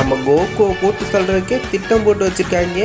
நம்ம கோகோ கூட்டு சொல்றதுக்கே திட்டம் போட்டு வச்சிருக்காங்க.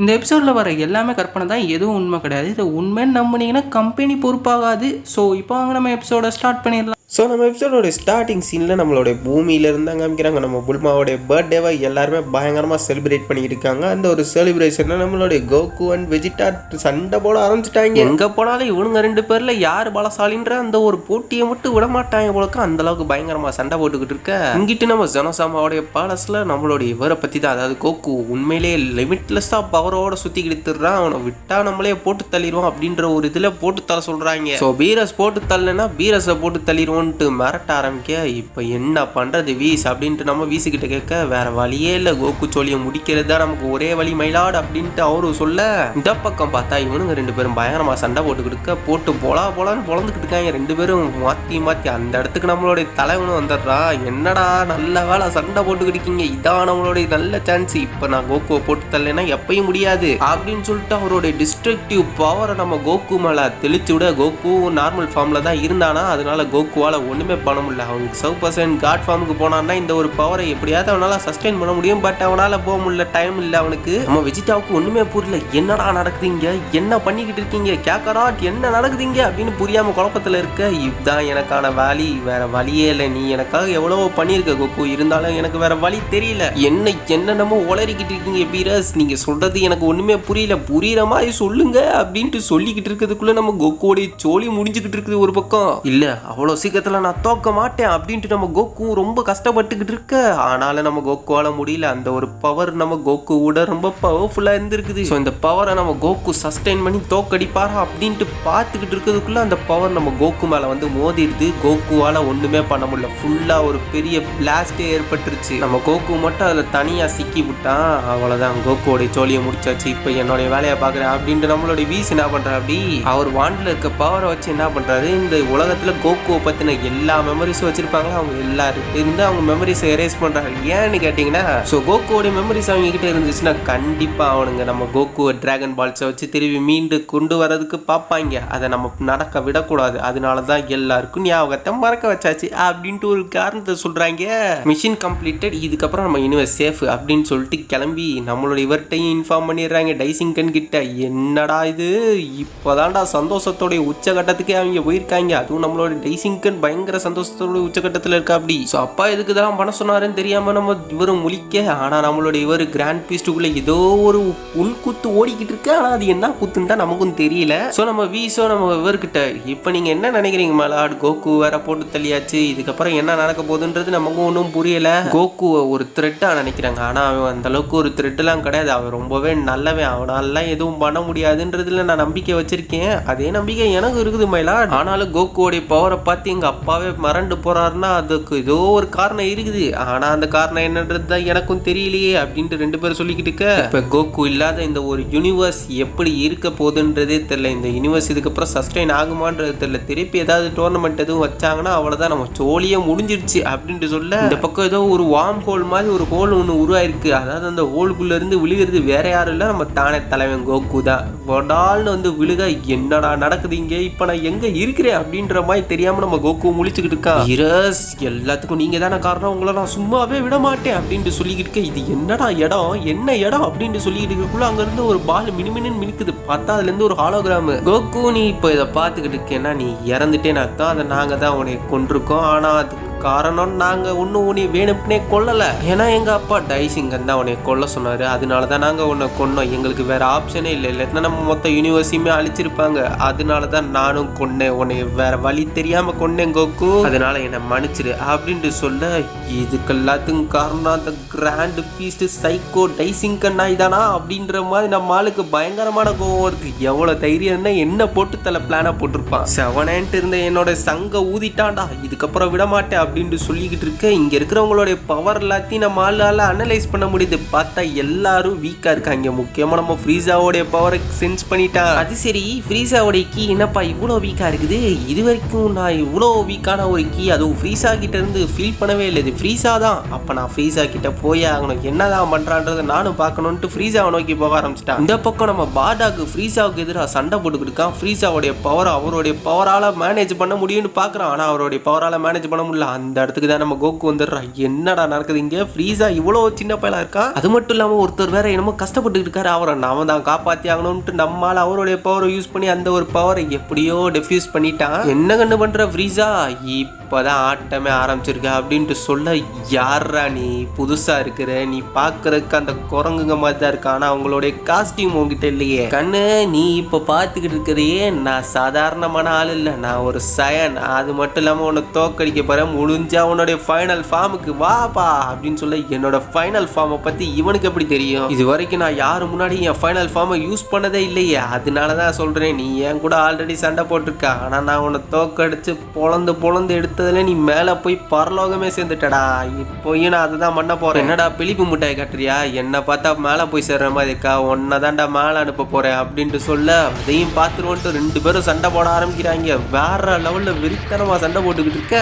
இந்த எபிசோடில் வர எல்லாமே கற்பனை தான் எதுவும் உண்மை கிடையாது. இதை உண்மைன்னு நம்புனீங்கன்னா கம்பெனி பொறுப்பாகாது. ஸோ இப்போ வாங்க நம்ம எபிசோட ஸ்டார்ட் பண்ணிடலாம். ஸோ நம்ம எபிசோடோட ஸ்டார்டிங் சீனில் நம்மளுடைய பூமியிலேருந்து தான் காமிக்கிறாங்க. நம்ம புல்மாவோடைய பர்த்டேவை எல்லாருமே பயங்கரமாக செலிப்ரேட் பண்ணிட்டு இருக்காங்க. அந்த ஒரு செலிப்ரேஷனில் நம்மளுடைய கோகு அண்ட் வெஜிடா சண்டை போட ஆரம்பிச்சிட்டாங்க. எங்கே போனாலும் இவனுங்க ரெண்டு பேரில் யார் பலசாலின்ற அந்த ஒரு போட்டியை மட்டும் விட மாட்டாங்க போலக்கு அந்த அளவுக்கு பயங்கரமாக சண்டை போட்டுக்கிட்டு இருக்க. இங்கிட்டு நம்ம ஜனசாமாவோடைய பேலஸில் நம்மளுடைய இவரை பற்றி தான் அதாவது கோகு உண்மையிலேயே லிமிட்லெஸ்ஸாக பவரோட சுற்றி திடுறான் அவனை விட்டா நம்மளே போட்டு தள்ளிடுவோம் அப்படின்ற ஒரு இதில் போட்டு தள்ள சொல்கிறாங்க ஸோ பீரஸ் போட்டு தள்ளனா பீரஸை போட்டு தள்ளிடுவோன்ட்டு மிரட்ட ஆரம்பிக்க இப்போ என்ன பண்ணுறது வீஸ்? அப்படின்ட்டு நம்ம வீசுக்கிட்ட கேட்க வேற வழியே இல்லை கோகு சோழியை முடிக்கிறது தான் நமக்கு ஒரே வழி மயிலாடு அப்படின்ட்டு அவரும் சொல்ல இந்த பக்கம் பார்த்தா இவனுங்க ரெண்டு பேரும் பயங்கரமாக சண்டை போட்டுக்கிட்டு போட்டு போலா போலான்னு பொழந்துக்கிட்டு இருக்காங்க. ரெண்டு பேரும் மாற்றி மாற்றி அந்த இடத்துக்கு நம்மளுடைய தலைவனும் வந்துடுறான் என்னடா நல்ல வேலை சண்டை போட்டுக்கிட்டு இருக்கீங்க? இதான் நம்மளுடைய நல்ல சான்ஸ் இப்போ நான் கோகுவை போட்டு தரலைன்னா எப்பயும் முடியாது. அப்படின்னு சொல்லிட்டு அவருடைய டிஸ்ட்ரக்டிவ் பவரை நம்ம கோகு மேலே தெளிச்சு விட கோகு நார்மல் ஃபார்மில் தான் இருந்தானா? அதனால கோகுவால் ஒன்றுமே பண்ண முடியல. அவனுக்கு சவு பர்சன்ட் காட் ஃபார்முக்கு போனான்னா இந்த ஒரு பவரை எப்படியாவது அவனால் சஸ்டெயின் பண்ண முடியும். பட் அவனால் போக முடியல டைம் இல்லை அவனுக்கு. நம்ம வெஜிடாவுக்கு ஒன்றுமே புரியல. என்னடா நடக்குதுங்க? என்ன பண்ணிக்கிட்டு இருக்கீங்க? கேக்கராட் என்ன நடக்குதுங்க? அப்படின்னு புரியாமல் குழப்பத்தில் இருக்க இதுதான் எனக்கான வேலி வேற வழியே இல்லை. நீ எனக்காக எவ்வளவோ பண்ணியிருக்க கொக்கு இருந்தாலும் எனக்கு வேற வழி தெரியல. என்ன என்னென்னமோ உளறிக்கிட்டு இருக்கீங்க பீரஸ் நீங்கள் சொல்கிறது எனக்கு ஒன்றுமே புரியல. புரியுற மாதிரி சொல்லுங்க அப்படின்ட்டு சொல்லிக்கிட்டு இருக்கிறதுக்குள்ளே நம்ம கொக்கோடைய சோழி முடிஞ்சுக்கிட்டு இருக்குது ஒரு பக்கம். இல்லை அவ்வளோ சீக்கிரம் சீக்கிரத்துல நான் தோக்க மாட்டேன் அப்படின்ட்டு நம்ம கோக்கு ரொம்ப கஷ்டப்பட்டுக்கிட்டு இருக்க. ஆனாலும் நம்ம கோக்குவால் முடியல. அந்த ஒரு பவர் நம்ம கோகுவோட ரொம்ப பவர்ஃபுல்லாக இருந்திருக்குது. ஸோ இந்த பவரை நம்ம கோக்கு சஸ்டெயின் பண்ணி தோக்கடிப்பாரா அப்படின்ட்டு பார்த்துக்கிட்டு இருக்கிறதுக்குள்ள அந்த பவர் நம்ம கோக்கு மேலே வந்து மோதிடுது. கோக்குவால ஒன்றுமே பண்ண முடியல. ஃபுல்லாக ஒரு பெரிய பிளாஸ்டே ஏற்பட்டுருச்சு. நம்ம கோக்கு மட்டும் அதில் தனியாக சிக்கி விட்டான் அவ்வளோதான் கோக்குவோடைய ஜோலியை முடிச்சாச்சு. இப்போ என்னுடைய வேலையை பார்க்குறேன் அப்படின்ட்டு நம்மளுடைய வீஸ் என்ன பண்ணுறா அப்படி? அவர் வாண்டில் இருக்க பவரை வச்சு என்ன பண்ணுறாரு இந்த உலகத்தில் கோக்குவை பற்றின எல்லா மெமரிஸும் வச்சிருப்பாங்களா? அவங்க எல்லாரும் இருந்து அவங்க மெமரிஸை எரேஸ் பண்றாங்க. ஏன்னு கேட்டிங்கன்னா ஸோ கோகுவோடைய மெமரிஸ் அவங்க கிட்ட இருந்துச்சுன்னா கண்டிப்பா அவனுங்க நம்ம கோகுவை டிராகன் பால்ஸை வச்சு திரும்பி மீண்டு கொண்டு வரதுக்கு பார்ப்பாங்க. அதை நம்ம நடக்க விடக்கூடாது. அதனால தான் எல்லாருக்கும் ஞாபகத்தை மறக்க வச்சாச்சு அப்படின்ட்டு ஒரு காரணத்தை சொல்றாங்க. மிஷின் கம்ப்ளீட்டட் இதுக்கப்புறம் நம்ம இனிமே சேஃப் அப்படின்னு சொல்லிட்டு கிளம்பி நம்மளோட இவர்கிட்டையும் இன்ஃபார்ம் பண்ணிடுறாங்க டைசிங்கன் கிட்ட. என்னடா இது? இப்போதான்டா சந்தோஷத்தோடைய உச்சகட்டத்துக்கே அவங்க போயிருக்காங்க. அதுவும் நம்மளோட டைசிங்கன் பயங்கர சந்தோஷத்தோட உச்சகட்டத்தில் இருக்கா அப்படி? ஸோ அப்பா எதுக்கு இதெல்லாம் பண்ண சொன்னாருன்னு தெரியாம நம்ம இவரும் முழிக்க ஆனா நம்மளோட இவர் கிராண்ட் பீஸ்டுக்குள்ள ஏதோ ஒரு உள்குத்து ஓடிக்கிட்டு இருக்கு. ஆனா அது என்ன குத்துன்னு தான் நமக்கும் தெரியல. ஸோ நம்ம வீசோ நம்ம இவர்கிட்ட இப்போ நீங்க என்ன நினைக்கிறீங்க மலாட்? கோகு வேற போட்டு தள்ளியாச்சு. இதுக்கப்புறம் என்ன நடக்க போகுதுன்றது நமக்கும் ஒன்றும் புரியல. கோகுவை ஒரு த்ரெட்டா நினைக்கிறாங்க. ஆனா அவன் அந்த அளவுக்கு ஒரு த்ரெட்லாம் கிடையாது. அவன் ரொம்பவே நல்லவன். அவனாலாம் எதுவும் பண்ண முடியாதுன்றதுல நான் நம்பிக்கை வச்சிருக்கேன். அதே நம்பிக்கை எனக்கு இருக்குது மயிலா ஆனாலும் கோகுவோடைய பவரை பார்த்து எங்க அப்பாவே மறண்டு போகிறாருன்னா அதுக்கு ஏதோ ஒரு காரணம் இருக்குது. ஆனால் அந்த காரணம் என்னன்றது தான் எனக்கும் தெரியலையே அப்படின்ட்டு ரெண்டு பேரும் சொல்லிக்கிட்டு இருக்க. இப்போ கோகு இல்லாத இந்த ஒரு யூனிவர்ஸ் எப்படி இருக்க போகுதுன்றதே தெரில இந்த யூனிவர்ஸ் இதுக்கப்புறம் சஸ்டைன் ஆகுமான்றது தெரில திருப்பி ஏதாவது டோர்னமெண்ட் எதுவும் வச்சாங்கன்னா அவ்வளோதான் நம்ம சோழியே முடிஞ்சிருச்சு அப்படின்ட்டு சொல்ல. இந்த பக்கம் ஏதோ ஒரு வார்ம் ஹோல் மாதிரி ஒரு ஹோல் ஒன்று உருவாயிருக்கு. அதாவது அந்த ஹோலுக்குள்ளேருந்து விழுகிறது வேற யாரும் இல்லை. நம்ம தானே தலைவன் கோகு தான். ஒடால்னு வந்து விழுக என்னடா நடக்குது இங்கே? இப்போ நான் எங்கே இருக்கிறேன் அப்படின்ற மாதிரி தெரியாமல் நம்ம கோகு முழிச்சுக்கிட்டு இருக்கா இரஸ் எல்லாத்துக்கும் நீங்க தானே காரணம். உங்களை நான் சும்மாவே விட மாட்டேன் அப்படின்ட்டு சொல்லிக்கிட்டு இருக்க. இது என்னடா இடம்? என்ன இடம் அப்படின்ட்டு சொல்லிக்கிட்டு இருக்கக்குள்ள அங்க இருந்து ஒரு பால் மினுமினு மினுக்குது. பார்த்தா அதுல இருந்து ஒரு ஹாலோகிராம் கோகு நீ இப்போ இதை பார்த்துக்கிட்டு இருக்கேன்னா நீ இறந்துட்டேன்னு அர்த்தம். அதை நாங்க தான் உனக்கு கொண்டிருக்கோம் ஆனா அது காரணம் நாங்க ஒன்றும் உன்னை வேணும்னே கொல்லல. ஏன்னா எங்க அப்பா டைசிங்கன் தான் உன்னை கொல்ல சொன்னாரு. அதனால தான் நாங்க உன்னை கொன்னோம். எங்களுக்கு வேற ஆப்ஷனே இல்லை. இல்லைன்னா நம்ம மொத்த யூனிவர்ஸையுமே அழிச்சிருப்பாங்க. அதனால தான் நானும் கொன்னேன். உன்னை வேற வழி தெரியாம கொன்னேன் கோக்கு அதனால என்னை மன்னிச்சிரு அப்படின்ட்டு சொல்ல இதுக்கு எல்லாத்துக்கும் காரணம் அந்த கிராண்ட் பீஸ்ட் சைக்கோ டைசிங்கன் நாய் தானா? அப்படின்ற மாதிரி நம்ம ஆளுக்கு பயங்கரமான கோவம் இருக்கு. எவ்வளவு தைரியம்னா என்ன போட்டு தலை பிளானா போட்டிருப்பான். செவனேன்ட்டு இருந்த என்னோட சங்க ஊதிட்டான்டா. இதுக்கப்புறம் விட மாட்டேன் அப்படின்ட்டு சொல்லிக்கிட்டு இருக்க இங்கே இருக்கிறவங்களுடைய பவர் எல்லாத்தையும் நம்ம ஆளால் அனலைஸ் பண்ண முடியுது. பார்த்தா எல்லாரும் வீக்காக இருக்காங்க. முக்கியமாக நம்ம ஃப்ரீசாவோடைய பவரை சென்ஸ் பண்ணிட்டான் அது சரி ஃப்ரீசாவோடைய கீ என்னப்பா இவ்வளோ வீக்காக இருக்குது? இது வரைக்கும் நான் இவ்வளோ வீக்கான ஒரு கீ அதுவும் ஃப்ரீசா கிட்ட இருந்து ஃபீல் பண்ணவே இல்லை. இது ஃப்ரீசா தான். அப்போ நான் ஃப்ரீசா கிட்ட போயே ஆகணும். என்னதான் பண்ணுறான்றத நானும் பார்க்கணுன்ட்டு ஃப்ரீசாவை நோக்கி போக ஆரம்பிச்சிட்டான் இந்த பக்கம் நம்ம பாடாக்கு ஃப்ரீஸாவுக்கு எதிராக சண்டை போட்டுக்கிட்டு இருக்கான் ஃப்ரீஸாவுடைய பவர் அவருடைய பவரால் மேனேஜ் பண்ண முடியும்னு பார்க்குறான். ஆனால் அவருடைய பவரால் மேனேஜ் பண்ண முடியல. அந்த இடத்துக்கு தான் நம்ம கோக்கு வந்துடுறான் என்னடா நடக்குது இங்கே? ஃப்ரீஸா இவ்வளோ சின்ன பயலா இருக்கா? அது மட்டும் இல்லாமல் ஒருத்தர் வேற என்னமோ கஷ்டப்பட்டு இருக்காரு. அவரை நாம தான் காப்பாற்றி ஆகணும்ட்டு நம்மால் அவருடைய பவரை யூஸ் பண்ணி அந்த ஒரு பவரை எப்படியோ டெஃப்யூஸ் பண்ணிட்டான். என்ன கண்ணு பண்ற ஃப்ரீஸா? இப்போதான் ஆட்டமே ஆரம்பிச்சிருக்க அப்படின்ட்டு சொல்ல யாரா நீ? புதுசா இருக்கிற நீ பாக்குறதுக்கு அந்த குரங்குங்க மாதிரி தான் இருக்கா ஆனா அவங்களுடைய காஸ்டியூம் உங்ககிட்ட இல்லையே. கண்ணு நீ இப்போ பார்த்துக்கிட்டு இருக்கிறையே நான் சாதாரணமான ஆள் இல்லை. நான் ஒரு சயன். அது மட்டும் இல்லாமல் உன்னை தோக்கடிக்க போறேன் முடிஞ்சா உன்னுடைய ஃபைனல் ஃபார்முக்கு வாப்பா அப்படின்னு சொல்ல என்னோட ஃபைனல் ஃபார்மை பற்றி இவனுக்கு எப்படி தெரியும்? இது வரைக்கும் நான் யார் முன்னாடி என் ஃபைனல் ஃபார்மை யூஸ் பண்ணதே இல்லையே. அதனால தான் சொல்கிறேன் நீ என் கூட ஆல்ரெடி சண்டை போட்டிருக்கா. ஆனால் நான் உன்னை தோக்கடிச்சு பொழந்து பொழந்து எடுத்ததுல நீ மேலே போய் பரலோகமே சேர்ந்துட்டடா. இப்போயும் நான் அதை தான் பண்ண போகிறேன் என்னடா பிளிப்பு முட்டாய் கட்டுறியா? என்னை பார்த்தா மேலே போய் சேர்ற மாதிரி இருக்கா? உன்னை தான்டா மேலே அனுப்ப போகிறேன் அப்படின்ட்டு சொல்ல அதையும் பார்த்துருவோன்ட்டு ரெண்டு பேரும் சண்டை போட ஆரம்பிக்கிறாங்க. வேற லெவலில் வெறித்தனமாக சண்டை போட்டுக்கிட்டு இருக்க.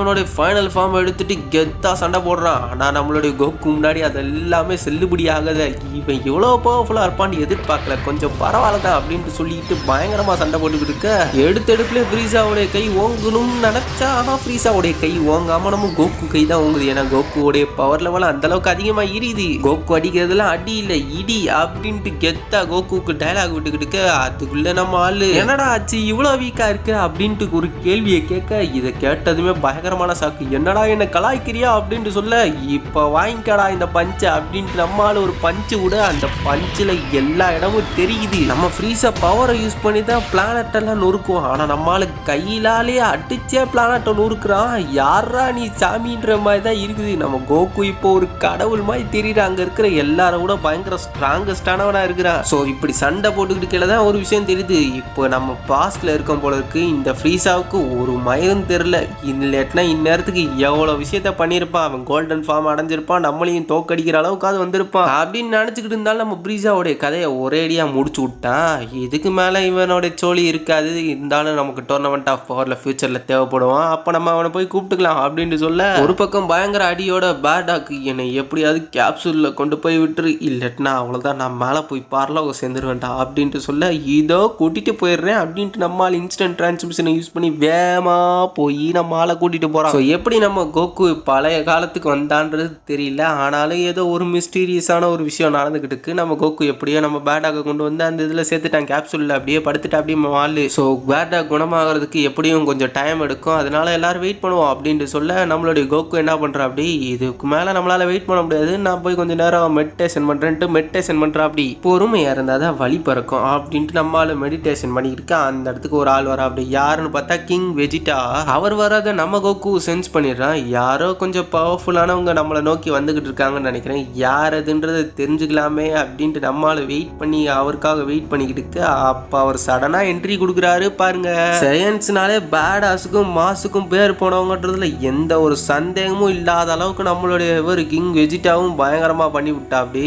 அவனுடைய ஃபைனல் ஃபார்ம் எடுத்துட்டு கெத்தாக சண்டை போடுறான். ஆனால் நம்மளுடைய கோக்கு முன்னாடி அது எல்லாமே செல்லுபடி ஆகாத இவன் இவ்வளோ பவர்ஃபுல்லாக இருப்பான்னு எதிர்பார்க்கல. கொஞ்சம் பரவாயில்லதான் அப்படின்ட்டு சொல்லிட்டு பயங்கரமாக சண்டை போட்டுக்கிட்டு இருக்க. எடுத்த எடுப்புல ஃப்ரீஸாவுடைய கை ஓங்கணும்னு நினச்சா ஆனால் ஃப்ரீஸாவுடைய கை ஓங்காமல் நம்ம கோக்கு கை தான் ஓங்குது. ஏன்னா கோக்குவோடைய பவர் லெவல் அந்தளவுக்கு அதிகமாக அதிகமா இருது கோக்கு அடிக்கிறதுலாம் அடி இல்லை இடி அப்படின்ட்டு கெத்தா கோகுக்கு டயலாக் விட்டுக்கிட்டு அதுக்குள்ளே அதுக்குள்ள நம்ம ஆளு என்னடா ஆச்சு இவ்வளோ வீக்காக இருக்கு? அப்படின்ட்டு ஒரு கேள்வியை கேட்க இதை கேட்டதுமே பயங்கரமான சாக்கு என்னடா என்ன கலாய்க்கிறியா அப்படின்ட்டு சொல்ல இப்போ வாங்கிக்கடா இந்த பஞ்சை அப்படின்ட்டு நம்ம ஒரு பஞ்சு விட அந்த பஞ்சில் எல்லா இடமும் தெரியுது. நம்ம ஃப்ரீஸா பவரை யூஸ் பண்ணி தான் பிளானட்டெல்லாம் நொறுக்குவோம். ஆனால் நம்ம கையிலாலே அடிச்சே பிளானட்டை நொறுக்குறான். யாரா நீ சாமின்ற மாதிரி தான் இருக்குது. நம்ம கோகு இப்போ ஒரு கடவுள் மாதிரி தெரியுற அங்க இருக்கிற எல்லாரும் கூட பயங்கர ஸ்ட்ராங்கஸ்டானவனாக இருக்கிறான். ஸோ இப்படி சண்டை போட்டுக்கிட்டு கீழே தான் ஒரு விஷயம் தெரியுது. இப்போ நம்ம பாஸ்டில் இருக்கோம் போல இருக்கு. இந்த ஃப்ரீஸாவுக்கு ஒரு மயிரும் தெரில இல்லாட்டினா இந்நேரத்துக்கு எவ்வளோ விஷயத்த பண்ணியிருப்பான். அவன் கோல்டன் ஃபார்ம் அடைஞ்சிருப்பான். நம்மளையும் தோக்கடிக்கிற அளவுக்கு அது வந்திருப்பான். அப்படின்னு நினச்சிக்கிட்டு இருந்தாலும் நம்ம ப்ரீஸாவுடைய கதையை ஒரேடியாக முடிச்சு விட்டான் இதுக்கு மேலே இவனோட சோழி இருக்காது. இருந்தாலும் நமக்கு டோர்னமெண்ட் ஆஃப் பவரில் ஃபியூச்சரில் தேவைப்படுவான். அப்போ நம்ம அவனை போய் கூப்பிட்டுக்கலாம் அப்படின்ட்டு சொல்ல ஒரு பக்கம் பயங்கர அடியோட பேடாக்கு என்னை எப்படியாவது கேப்சூலில் கொண்டு போய் விட்டுரு. இல்லாட்டினா அவ்வளோதான் நான் மேலே போய் பார்லோக சேர்ந்துருவேன்டா அப்படின்ட்டு சொல்ல இதோ கூட்டிகிட்டு போயிடுறேன் அப்படின்ட்டு நம்மால் இன்ஸ்டன்ட் டிரான்ஸ்மிஷனை யூஸ் பண்ணி வேகமாக போய் நம்மளால் கூட்டிகிட்டு கூட்டிட்டு ஸோ எப்படி நம்ம கோகு பழைய காலத்துக்கு வந்தான்றது தெரியல. ஆனாலும் ஏதோ ஒரு மிஸ்டீரியஸான ஒரு விஷயம் நடந்துக்கிட்டு இருக்கு. நம்ம கோகு எப்படியோ நம்ம பேடாக கொண்டு வந்து அந்த இதில் சேர்த்துட்டான் கேப்சூலில் அப்படியே படுத்துட்டு அப்படியே ஆளு ஸோ பேடாக குணமாகறதுக்கு எப்படியும் கொஞ்சம் டைம் எடுக்கும். அதனால எல்லாரும் வெயிட் பண்ணுவோம் அப்படின்ட்டு சொல்ல நம்மளுடைய கோகு என்ன பண்றா? அப்படி இதுக்கு மேலே நம்மளால் வெயிட் பண்ண முடியாது. நான் போய் கொஞ்சம் நேரம் மெடிடேஷன் பண்ணுறேன்ட்டு மெடிடேஷன் பண்ணுறா அப்படி. பொறுமையாக இருந்தால் தான் வழி பிறக்கும் அப்படின்ட்டு நம்மளால் மெடிடேஷன் பண்ணிக்கிட்டு அந்த இடத்துக்கு ஒரு ஆள் வரா அப்படி. யாருன்னு பார்த்தா கிங் வெஜிட்டா அவர் வராத நம்ம கோகு சென்ஸ் பண்ணிடுறான். யாரோ கொஞ்சம் பவர்ஃபுல்லானவங்க நம்மளை நோக்கி வந்துக்கிட்டு இருக்காங்கன்னு நினைக்கிறேன். யார் அதுன்றதை தெரிஞ்சுக்கலாமே அப்படின்ட்டு நம்மளால் வெயிட் பண்ணி அவருக்காக வெயிட் பண்ணிக்கிட்டு இருக்கு அப்போ அவர் சடனாக என்ட்ரி கொடுக்குறாரு பாருங்க. சயின்ஸ்னாலே பேடாஸுக்கும் மாஸுக்கும் பேர் போனவங்கன்றதுல எந்த ஒரு சந்தேகமும் இல்லாத அளவுக்கு நம்மளுடைய ஒரு கிங் வெஜிட்டாவும் பயங்கரமாக பண்ணி விட்டாப்படி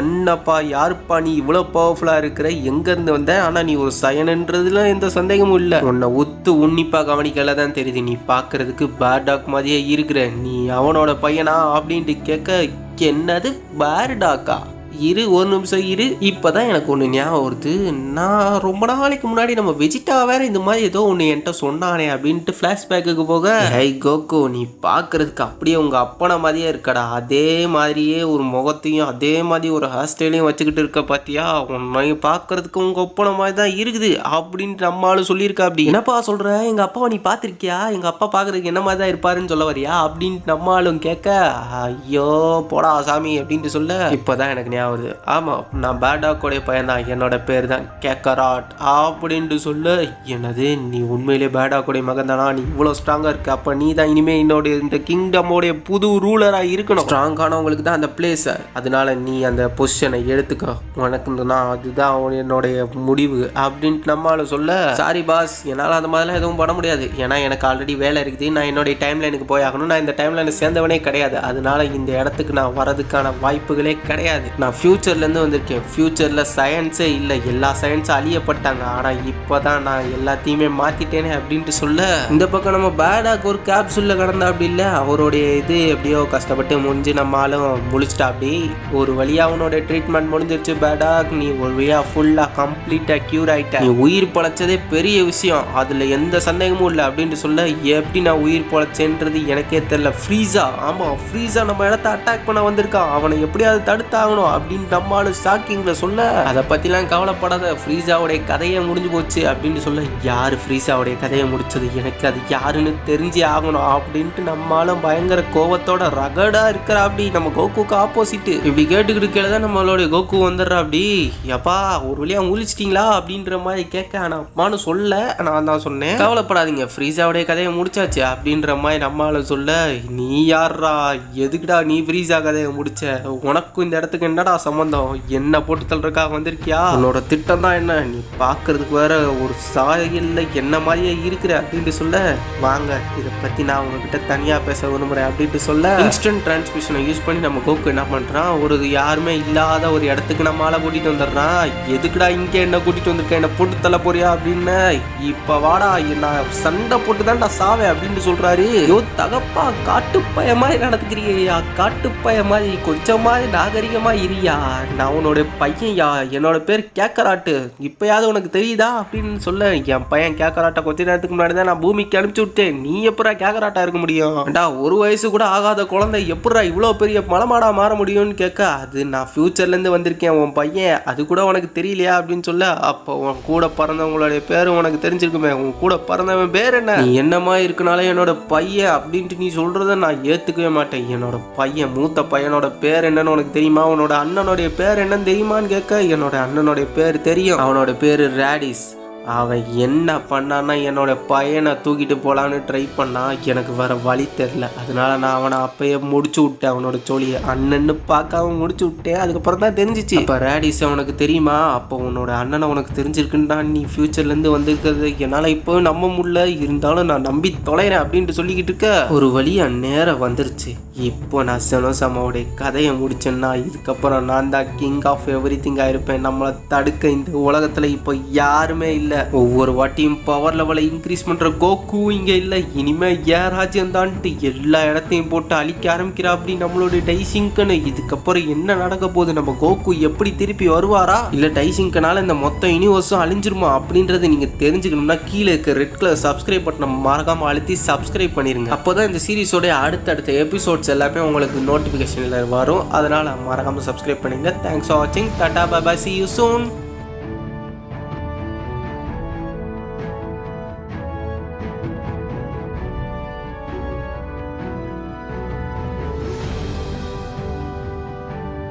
என்னப்பா யாருப்பா நீ இவ்வளோ பவர்ஃபுல்லாக இருக்கிற? எங்கேருந்து வந்த? ஆனால் நீ ஒரு சயனன்றதுல எந்த சந்தேகமும் இல்லை. உன்னை ஒத்து உன்னிப்பாக கவனிக்கல தான் தெரியுது. நீ பார்க்கறதுக்கு பேர்டாக் மாதிரியே இருக்கிற நீ அவனோட பையனா அப்படின்ட்டு கேட்க என்னது? பேர்டாக்கா இரு ஒரு நிமிஷம் இரு. இப்போதான் எனக்கு ஒன்று ஞாபகம் வருது. நான் ரொம்ப நாளைக்கு முன்னாடி நம்ம வெஜிட்டா வேற இந்த மாதிரி ஏதோ ஒன்று என்கிட்ட சொன்னானே அப்படின்ட்டு ஃப்ளாஷ்பேக்கு போக ஹை கோகோ நீ பார்க்கறதுக்கு அப்படியே உங்க அப்பனை மாதிரியே இருக்கடா. அதே மாதிரியே ஒரு முகத்தையும் அதே மாதிரி ஒரு ஹேர் ஸ்டைலையும் வச்சுக்கிட்டு இருக்க பார்த்தியா உன்னை பார்க்கறதுக்கு உங்க அப்பனை மாதிரி தான் இருக்குது. அப்படின்ட்டு நம்ம சொல்லியிருக்கா அப்படி என்னப்பா சொல்ற? எங்க அப்பாவை நீ பார்த்துருக்கியா எங்க அப்பா பார்க்கறதுக்கு என்ன மாதிரி தான் இருப்பாருன்னு சொல்ல வரியா? அப்படின்ட்டு நம்ம ஆளும் கேட்க ஐயோ போடா சாமி அப்படின்ட்டு சொல்ல இப்போதான் எனக்கு ஞாபகம் ஆகுது ஆமாம் நான் பேடாக்கோடைய பையன் தான் என்னோட பேர் தான் கேக்கராட் அப்படின்ட்டு சொல்ல. என்னது நீ உண்மையிலே பேடாக்கோடைய மகன் தானா நீ இவ்வளோ ஸ்ட்ராங்காக இருக்க அப்போ நீ தான் இனிமேல் என்னோட இந்த கிங்டமோடைய புது ரூலராக இருக்கணும். ஸ்ட்ராங்கானவங்களுக்கு தான் அந்த பிளேஸை அதனால நீ அந்த பொசிஷனை எடுத்துக்கோ. உனக்கு நான் அதுதான் என்னுடைய முடிவு அப்படின்ட்டு நம்மளால சொல்ல. சாரி பாஸ் என்னால் அந்த மாதிரிலாம் எதுவும் பண்ண முடியாது. ஏன்னா எனக்கு ஆல்ரெடி வேலை இருக்குது. நான் என்னுடைய டைமில் எனக்கு போய் ஆகணும். நான் இந்த டைமில் லைனை சேர்ந்தவனே கிடையாது. அதனால இந்த இடத்துக்கு நான் வரதுக்கான வாய்ப்புகளே கிடையாது. நான் ஃப்யூச்சர்லேருந்து வந்திருக்கேன். ஃப்யூச்சரில் சயின்ஸே இல்லை. எல்லா சயின்ஸும் அழியப்பட்டாங்க. ஆனால் இப்போ தான் நான் எல்லாத்தையுமே மாற்றிட்டேனே அப்படின்ட்டு சொல்ல இந்த பக்கம் நம்ம பேடாக் ஒரு கேப்சூலில் கடந்தா அப்படி இல்லை. அவருடைய இது எப்படியோ கஷ்டப்பட்டு முடிஞ்சு நம்ம ஆளும் முழிச்சிட்டா அப்படி. ஒரு வழியாக அவனோட ட்ரீட்மெண்ட் முடிஞ்சிருச்சு. பேடாக் நீ ஒரு வழியாக ஃபுல்லாக கம்ப்ளீட்டாக க்யூர் ஆகிட்ட நீ உயிர் பழைச்சதே பெரிய விஷயம். அதில் எந்த சந்தேகமும் இல்லை அப்படின்ட்டு சொல்ல எப்படி நான் உயிர் பழைச்சேன்றது எனக்கே தெரில ஃப்ரீஸா? ஆமாம் ஃப்ரீஸா நம்ம இடத்த அட்டாக் பண்ண வந்திருக்கான். அவனை எப்படியாவது தடுத்தாகணும் அப்படின்னு நம்மளும் ஷாக்கிங்கில் சொல்ல அதை பற்றிலாம் கவலைப்படாத. ஃப்ரீஸாவுடைய கதையே முடிஞ்சு போச்சு. அப்படின்னு சொல்ல யார் ஃப்ரீஸாவுடைய கதையை முடிச்சது? எனக்கு அது யாருன்னு தெரிஞ்சே ஆகணும். அப்படின்ட்டு நம்மளும் பயங்கர கோவத்தோட ரகடாக இருக்கிற அப்படி நம்ம கோகுக்கு ஆப்போசிட் இப்படி கேட்டுக்கிட்டு கீழே நம்மளுடைய கோகு வந்துடுறா அப்படி எப்பா ஒரு வழியாக முழிச்சிட்டிங்களா அப்படின்ற மாதிரி கேட்க ஆனால் அம்மானு சொல்ல நான் தான் சொன்னேன். கவலைப்படாதீங்க ஃப்ரீஸாவுடைய கதையை முடிச்சாச்சு அப்படின்ற மாதிரி நம்மளால சொல்ல நீ யாரா எதுக்குடா நீ ஃப்ரீஸா கதையை முடிச்ச? உனக்கும் இந்த இடத்துக்கு என்னடா சம்மந்தம் என்ன போட்டு தள்ளுறக்காக வந்திருக்கியா? உன்னோட திட்டம் தான் என்ன? நீ பார்க்கறதுக்கு வேற ஒரு சாயல்ல என்ன மாதிரியே இருக்கிற? அப்படின்ட்டு சொல்ல வாங்க இதை பத்தி நான் உங்ககிட்ட தனியா பேச விரும்புறேன் அப்படின்ட்டு சொல்ல இன்ஸ்டன்ட் டிரான்ஸ்மிஷனை யூஸ் பண்ணி நம்ம கோக்கு என்ன பண்றான்? ஒரு யாருமே இல்லாத ஒரு இடத்துக்கு நம்ம ஆளை கூட்டிட்டு வந்துடுறான். எதுக்குடா இங்கே என்ன கூட்டிட்டு வந்திருக்க என்ன போட்டு தள்ள போறியா அப்படின்னு. இப்ப வாடா நான் சண்டை போட்டு தான்டா சாவேன் அப்படின்னு சொல்றாரு. ஐயோ தகப்பா காட்டுப்பய மாதிரி நடந்துக்கிறியா காட்டுப்பய மாதிரி கொஞ்சமாவது நாகரிகமா இரியா நான் உன்னோட பையன்யா என்னோட பேர் கேக்கராட்டு. இப்பயாவது உனக்கு தெரியுதா அப்படின்னு சொல்ல என் பையன் கேக்கராட்டை கொஞ்ச நேரத்துக்கு முன்னாடி தான் நான் பூமிக்கு அனுப்பிச்சு விட்டேன். நீ எப்படா கேக்கராட்டா இருக்க முடியும்? ஒரு வயசு கூட ஆகாத குழந்தை எப்படா இவ்வளோ பெரிய மலமாடா மாற முடியும்னு கேட்க அது நான் ஃபியூச்சர்ல இருந்து வந்திருக்கேன் உன் பையன். அது கூட உனக்கு தெரியலையா அப்படின்னு சொல்ல அப்போ உன் கூட பிறந்தவங்களுடைய பேர் உனக்கு தெரிஞ்சிருக்குமே. உன் கூட பிறந்தவன் பேர் என்ன? நீ என்னமா இருக்கனால என்னோட பையன் அப்படின்ட்டு நீ சொல்றத நான் ஏத்துக்கவே மாட்டேன். என்னோட பையன் மூத்த பையனோட பேர் என்னன்னு உனக்கு தெரியுமா? உன்னோட அண்ணனுடைய பேர் என்னன்னு தெரியுமான்னு கேட்க என்னோட அண்ணனுடைய பேர் தெரியும். அவனோட பேரு ரேடிஸ். அவன் என்ன பண்ணான்னா என்னோட பையனை தூக்கிட்டு போகலான்னு ட்ரை பண்ணா எனக்கு வேற வழி தெரில அதனால நான் அவனை அப்பயே முடிச்சு விட்டேன் அவனோட சோழியை அண்ணன்னு பார்க்காம முடிச்சு விட்டேன் அதுக்கப்புறம் தான் தெரிஞ்சிச்சு. இப்போ ரேடிஸ் அவனுக்கு தெரியுமா? அப்போ உன்னோட அண்ணனை உனக்கு தெரிஞ்சிருக்குன்னா நீ ஃப்யூச்சர்லேருந்து வந்திருக்கிறது. என்னால் இப்போ நம்ப முடியல. இருந்தாலும் நான் நம்பி தொலைகிறேன் அப்படின்ட்டு சொல்லிக்கிட்டு இருக்க. ஒரு வழியாக நேரம் வந்துருச்சு. இப்போ நான் செனோசாமாவுடைய கதையை முடிச்சேன்னா இதுக்கப்புறம் நான் தான் கிங் ஆஃப் எவ்ரி திங் ஆயிருப்பேன். நம்மளை தடுக்க இந்த உலகத்தில் இப்போ யாருமே இல்லை. ஒவ்வொரு வாட்டியும் பவர் லெவலை இன்க்ரீஸ் பண்ணுற கோகு இங்கே இல்லை. இனிமேல் ஏன் ராஜ்யம் தான்ட்டு எல்லா இடத்தையும் போட்டு அழிக்க ஆரம்பிக்கிறா அப்படி நம்மளுடைய டைசிங்கன்னு. இதுக்கப்புறம் என்ன நடக்க போகுது? நம்ம கோகு எப்படி திருப்பி வருவாரா? இல்லை டைசிங்கனால இந்த மொத்த யூனிவர்ஸும் அழிஞ்சிருமா? அப்படின்றத நீங்கள் தெரிஞ்சுக்கணும்னா கீழே இருக்க ரெட் கலர் சப்ஸ்கிரைப் பட்டனை மறக்காமல் அழுத்தி சப்ஸ்கிரைப் பண்ணிருங்க. அப்போதான் இந்த சீரிஸோட அடுத்தடுத்த எபிசோட்ஸ் எல்லாமே உங்களுக்கு நோட்டிஃபிகேஷனில் வரும். அதனால் மறக்காமல் சப்ஸ்கிரைப் பண்ணுங்கள் தேங்க்ஸ் ஃபார் வாட்சிங் tata bye see you soon